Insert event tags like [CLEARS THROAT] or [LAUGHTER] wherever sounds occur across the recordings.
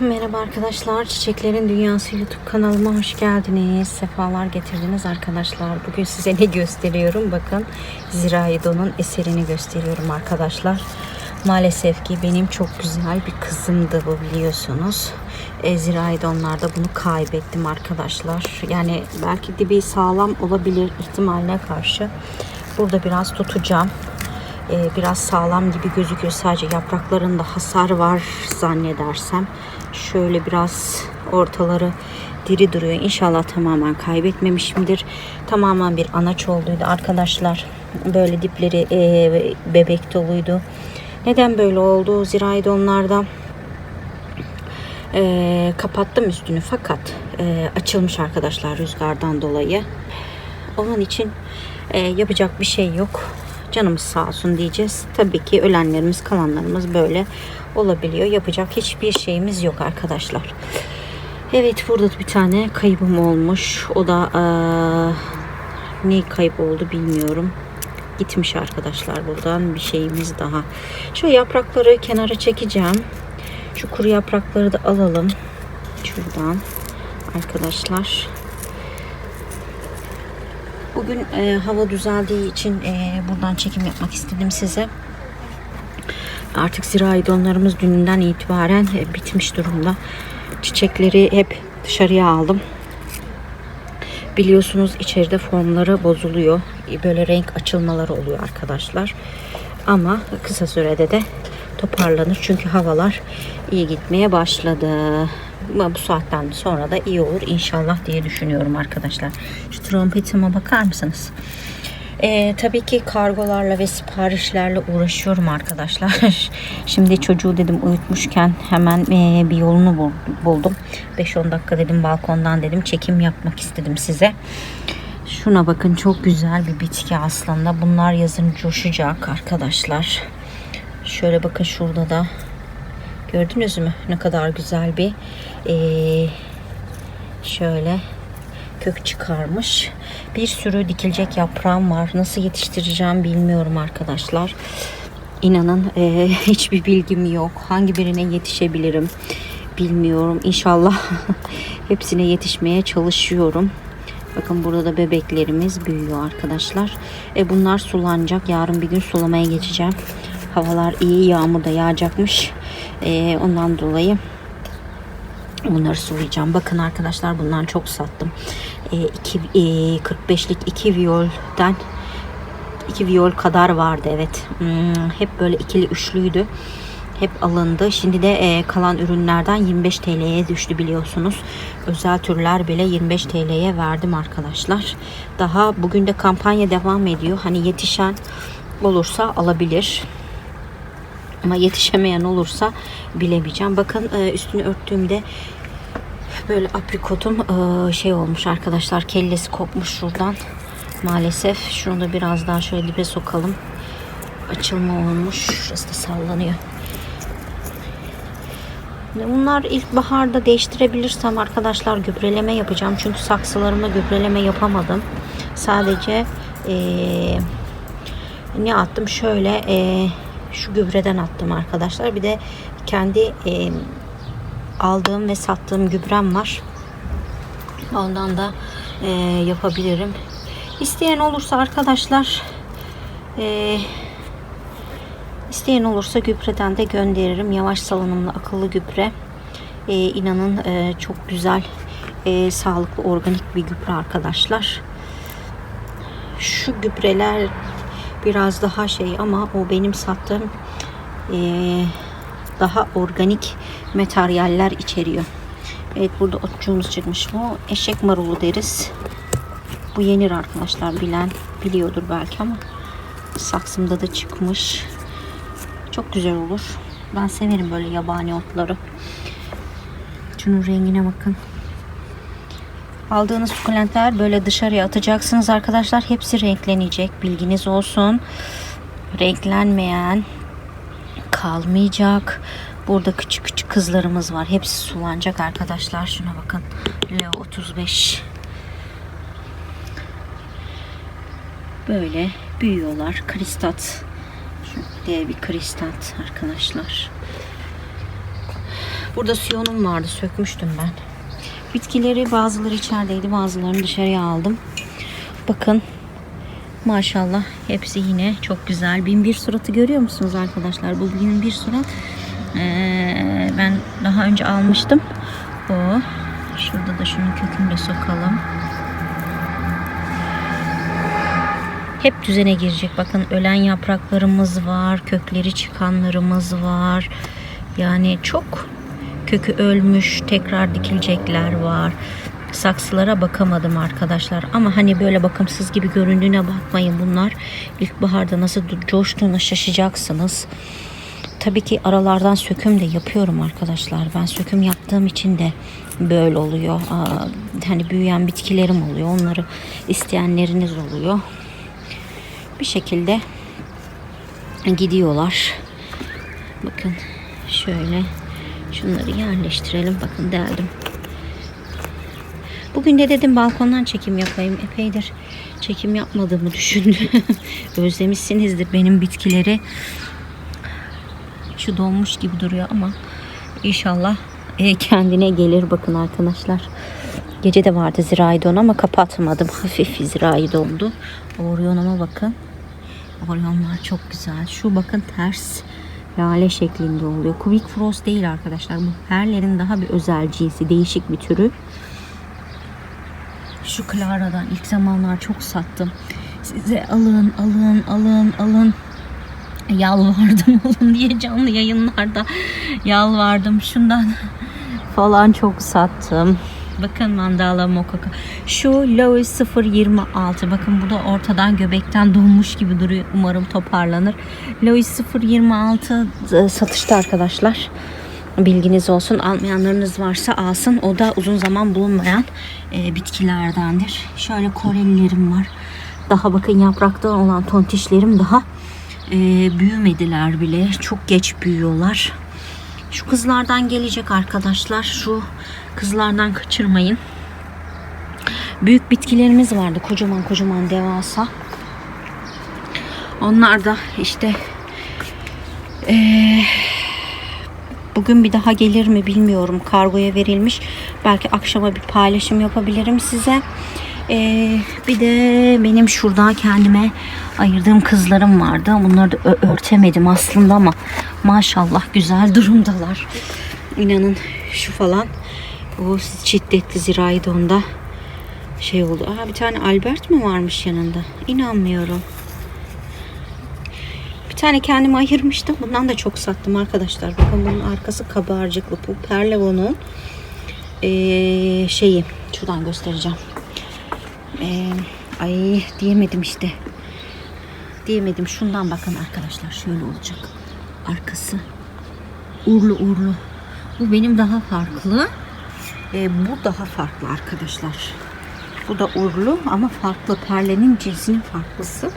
Merhaba arkadaşlar. Çiçeklerin Dünyası YouTube kanalıma hoş geldiniz. Sefalar getirdiniz arkadaşlar. Bugün size ne gösteriyorum? Bakın Ziraidon'un eserini gösteriyorum arkadaşlar. Maalesef ki benim çok güzel bir kızımdı bu biliyorsunuz. E, Ziraidon'larda bunu kaybettim arkadaşlar. Yani belki de bir sağlam olabilir ihtimaline karşı. Burada biraz tutacağım e, biraz sağlam gibi gözüküyor. Sadece yapraklarında hasar var zannedersem. Şöyle biraz ortaları diri duruyor. İnşallah tamamen kaybetmemişimdir. Tamamen bir anaç olduydu arkadaşlar. Böyle dipleri e, bebek doluydu. Neden böyle oldu? Ziraidonlarda e, kapattım üstünü fakat e, açılmış arkadaşlar rüzgardan dolayı. Onun için e, yapacak bir şey yok. Canımız sağ olsun diyeceğiz. Tabii ki ölenlerimiz, kalanlarımız böyle olabiliyor. Yapacak hiçbir şeyimiz yok arkadaşlar. Evet burada da bir tane kaybım olmuş. O da eee, ne kayıp oldu bilmiyorum. Gitmiş arkadaşlar buradan bir şeyimiz daha. Şu yaprakları kenara çekeceğim. Şu kuru yaprakları da alalım. Şuradan arkadaşlar. Bugün e, hava düzeldiği için e, buradan çekim yapmak istedim size. Artık ziraidonlarımız dününden itibaren e, bitmiş durumda. Çiçekleri hep dışarıya aldım. Biliyorsunuz içeride formları bozuluyor. Böyle renk açılmaları oluyor arkadaşlar. Ama kısa sürede de toparlanır. Çünkü havalar iyi gitmeye başladı. Ama Bu saatten sonra da iyi olur inşallah diye düşünüyorum arkadaşlar. Şu trompetime bakar mısınız? Ee, tabii ki kargolarla ve siparişlerle uğraşıyorum arkadaşlar. [LAUGHS] Şimdi çocuğu dedim uyutmuşken hemen ee, bir yolunu bul- buldum. 5-10 dakika dedim balkondan dedim çekim yapmak istedim size. Şuna bakın çok güzel bir bitki aslında. Bunlar yazın coşacak arkadaşlar. Şöyle bakın şurada da gördünüz mü ne kadar güzel bir ee, şöyle kök çıkarmış. Bir sürü dikilecek yaprağım var. Nasıl yetiştireceğim bilmiyorum arkadaşlar. İnanın ee, [LAUGHS] hiçbir bilgim yok. Hangi birine yetişebilirim bilmiyorum. İnşallah [LAUGHS] hepsine yetişmeye çalışıyorum. Bakın burada da bebeklerimiz büyüyor arkadaşlar. E bunlar sulanacak. Yarın bir gün sulamaya geçeceğim. Havalar iyi. Yağmur da yağacakmış. E, ondan dolayı bunları sulayacağım. Bakın arkadaşlar bundan çok sattım. E, iki, e, 45'lik iki viyolden iki viyol kadar vardı evet. Hmm, hep böyle ikili üçlüydü. Hep alındı. Şimdi de e, kalan ürünlerden 25 TL'ye düştü biliyorsunuz. Özel türler bile 25 TL'ye verdim arkadaşlar. Daha bugün de kampanya devam ediyor. Hani yetişen olursa alabilir. Ama yetişemeyen olursa bilemeyeceğim. Bakın e, üstünü örttüğümde böyle aprikotum e, şey olmuş arkadaşlar. Kellesi kopmuş şuradan. Maalesef. Şunu da biraz daha şöyle dibe sokalım. Açılma olmuş. Şurası da sallanıyor. Bunlar ilkbaharda değiştirebilirsem arkadaşlar gübreleme yapacağım. Çünkü saksılarıma gübreleme yapamadım. Sadece eee, ne attım? Şöyle eee, şu gübreden attım arkadaşlar. Bir de kendi eee, aldığım ve sattığım gübrem var. Ondan da eee, yapabilirim. İsteyen olursa arkadaşlar eee İsteyen olursa gübreden de gönderirim. Yavaş salınımlı akıllı gübre. Ee, inanın e, çok güzel, e, sağlıklı, organik bir gübre arkadaşlar. Şu gübreler biraz daha şey ama o benim sattığım e, daha organik materyaller içeriyor. Evet burada otçuğumuz çıkmış. Bu eşek marulu deriz. Bu yenir arkadaşlar. Bilen biliyordur belki ama saksımda da çıkmış. Çok güzel olur. Ben severim böyle yabani otları. Şunun rengine bakın. Aldığınız sukulentler böyle dışarıya atacaksınız arkadaşlar. Hepsi renklenecek. Bilginiz olsun. Renklenmeyen kalmayacak. Burada küçük küçük kızlarımız var. Hepsi sulanacak arkadaşlar. Şuna bakın. Leo 35. Böyle büyüyorlar. Kristat diye bir kristat arkadaşlar. Burada siyonum vardı sökmüştüm ben. Bitkileri bazıları içerideydi bazılarını dışarıya aldım. Bakın maşallah hepsi yine çok güzel. Bin bir suratı görüyor musunuz arkadaşlar? Bu bin bir surat ee, ben daha önce almıştım. O. Şurada da şunun kökünü de sokalım. Hep düzene girecek. Bakın ölen yapraklarımız var. Kökleri çıkanlarımız var. Yani çok kökü ölmüş tekrar dikilecekler var. Saksılara bakamadım arkadaşlar. Ama hani böyle bakımsız gibi göründüğüne bakmayın bunlar. İlkbaharda nasıl coştuğuna şaşacaksınız. Tabii ki aralardan söküm de yapıyorum arkadaşlar. Ben söküm yaptığım için de böyle oluyor. Aa, hani büyüyen bitkilerim oluyor. Onları isteyenleriniz oluyor. Bir şekilde gidiyorlar. Bakın şöyle şunları yerleştirelim. Bakın deldim. Bugün de dedim balkondan çekim yapayım. Epeydir çekim yapmadığımı düşündüm. [LAUGHS] Özlemişsinizdir benim bitkileri. Şu donmuş gibi duruyor ama inşallah e, kendine gelir bakın arkadaşlar. Gece de vardı zirai don ama kapatmadım. Hafif zirai dondu. Orion'uma bakın. Orionlar çok güzel. Şu bakın ters lale şeklinde oluyor. Quick Frost değil arkadaşlar. Bu perlerin daha bir özel cinsi. Değişik bir türü. Şu Clara'dan ilk zamanlar çok sattım. Size alın, alın, alın, alın. Yalvardım [LAUGHS] alın diye canlı yayınlarda yalvardım. Şundan falan çok sattım. Bakın mandala mokaka. Şu Lois 026. Bakın bu da ortadan göbekten donmuş gibi duruyor. Umarım toparlanır. Lois 026 e, satışta arkadaşlar. Bilginiz olsun. Almayanlarınız varsa alsın. O da uzun zaman bulunmayan e, bitkilerdendir. Şöyle korelilerim var. Daha bakın yaprakta olan tontişlerim daha e, büyümediler bile. Çok geç büyüyorlar. Şu kızlardan gelecek arkadaşlar. Şu kızlardan kaçırmayın. Büyük bitkilerimiz vardı. Kocaman kocaman devasa. Onlar da işte eee Bugün bir daha gelir mi bilmiyorum. Kargoya verilmiş. Belki akşama bir paylaşım yapabilirim size. Ee, bir de benim şurada kendime ayırdığım kızlarım vardı. Bunları da örtemedim aslında ama maşallah güzel [LAUGHS] durumdalar. İnanın şu falan o şiddetli zirai donda şey oldu. Aa, bir tane Albert mi varmış yanında? İnanmıyorum. Bir tane kendime ayırmıştım. Bundan da çok sattım arkadaşlar. Bakın bunun arkası kabarcıklı. Bu Perlevon'un ee, şeyi. Şuradan göstereceğim. Ee, ay diyemedim işte. Diyemedim. Şundan bakın arkadaşlar. Şöyle olacak. Arkası. Urlu urlu. Bu benim daha farklı. Ee, bu daha farklı arkadaşlar. Bu da urlu ama farklı. Perlenin cinsinin farklısı.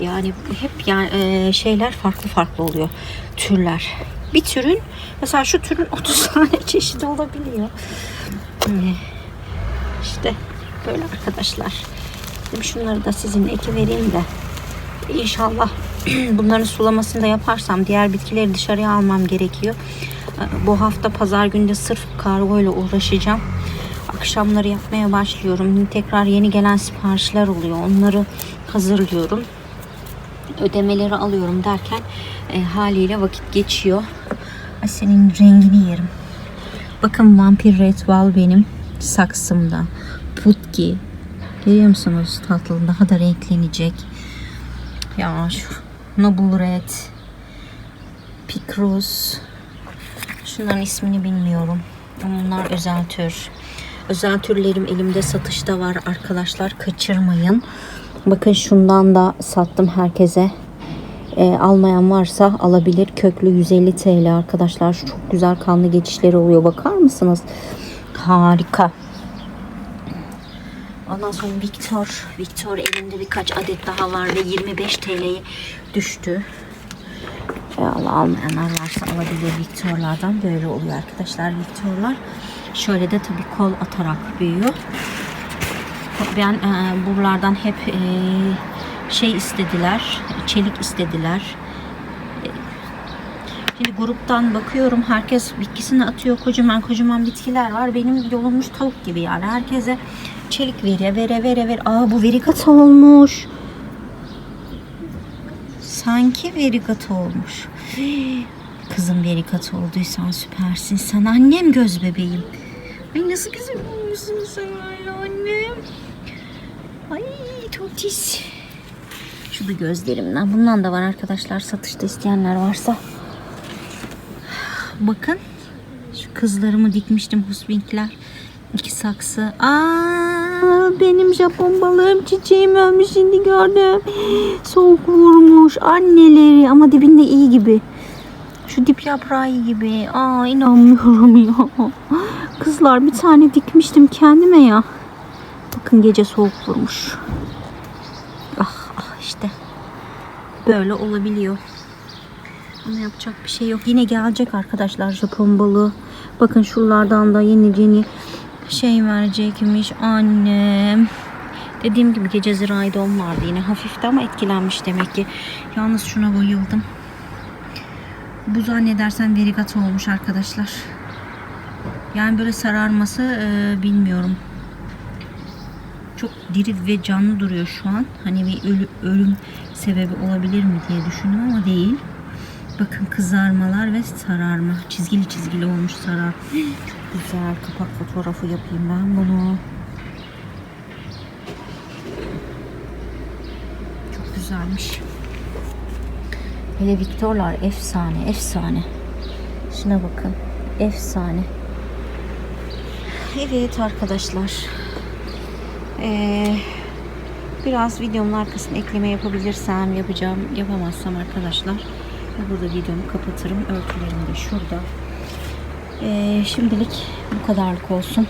Yani hep yani e, şeyler farklı farklı oluyor. Türler. Bir türün mesela şu türün 30 [LAUGHS] tane çeşidi olabiliyor. Ee, İşte böyle arkadaşlar. Dedim şunları da sizinle eki vereyim de İnşallah [CLEARS THROAT] bunların sulamasını da yaparsam diğer bitkileri dışarıya almam gerekiyor. Ee, Bu hafta pazar günde sırf kargo ile uğraşacağım. Akşamları yapmaya başlıyorum. Tekrar yeni gelen siparişler oluyor. Onları hazırlıyorum. Ödemeleri alıyorum derken e, haliyle vakit geçiyor. Senin rengini yerim. Bakın vampir ritual benim saksımda. Putki. Görüyor musunuz tatlı? Daha da renklenecek. Ya şu Noble Red. Picrus. Şunların ismini bilmiyorum. Ama Bunlar özel tür. Özel türlerim elimde satışta var arkadaşlar. Kaçırmayın. Bakın şundan da sattım herkese. E, almayan varsa alabilir. Köklü 150 TL arkadaşlar. Şu çok güzel kanlı geçişleri oluyor. Bakar mısınız? Harika. Ondan sonra Victor. Victor elimde birkaç adet daha var ve 25 TL'ye düştü. E, Allah almayanlar varsa alabilir Victor'lardan. Böyle oluyor arkadaşlar Victor'lar. Şöyle de tabii kol atarak büyüyor. Ben e, buralardan hep e, şey istediler. Çelik istediler. E, Şimdi gruptan bakıyorum herkes bitkisini atıyor kocaman kocaman bitkiler var. Benim yolunmuş tavuk gibi yani herkese çelik veriyor vere vere vere. Aa bu verigata olmuş. Sanki verigata olmuş. [GASPS] Kızım verigata olduysan süpersin. Sen annem göz bebeğim. Ay nasıl güzel olmuşsun sen öyle annem. Ay totis. Şu da gözlerimden. Bundan da var arkadaşlar. Satışta isteyenler varsa. [SIGHS] Bakın. Şu kızlarımı dikmiştim husbinkler. İki saksı. Aa, benim Japon balığım çiçeğim ölmüş şimdi gördüm. Soğuk vurmuş anneleri ama dibinde iyi gibi. Şu dip yaprağı gibi. Aa inanmıyorum ya. Kızlar bir tane dikmiştim kendime ya. Bakın gece soğuk vurmuş. Ah ah işte. Böyle olabiliyor. Ama yapacak bir şey yok. Yine gelecek arkadaşlar Japon balığı. Bakın şuralardan da yeni yeni şey verecekmiş annem. Dediğim gibi gece zirai don vardı yine hafifti ama etkilenmiş demek ki. Yalnız şuna bayıldım. Bu zannedersem verigata olmuş arkadaşlar. Yani böyle sararması e, bilmiyorum. Çok diri ve canlı duruyor şu an. Hani bir ölü- ölüm sebebi olabilir mi diye düşündüm ama değil. Bakın kızarmalar ve sararma. Çizgili çizgili olmuş sarar. Güzel. Kapak fotoğrafı yapayım ben bunu. Çok güzelmiş. Hele Victorlar efsane, efsane. Şuna bakın. Efsane. Evet arkadaşlar. Ee, biraz videomun arkasına ekleme yapabilirsem yapacağım. Yapamazsam arkadaşlar burada videomu kapatırım. Örtülerim de şurada. Ee, şimdilik bu kadarlık olsun.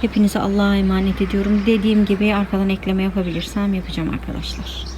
Hepinize Allah'a emanet ediyorum. Dediğim gibi arkadan ekleme yapabilirsem yapacağım arkadaşlar.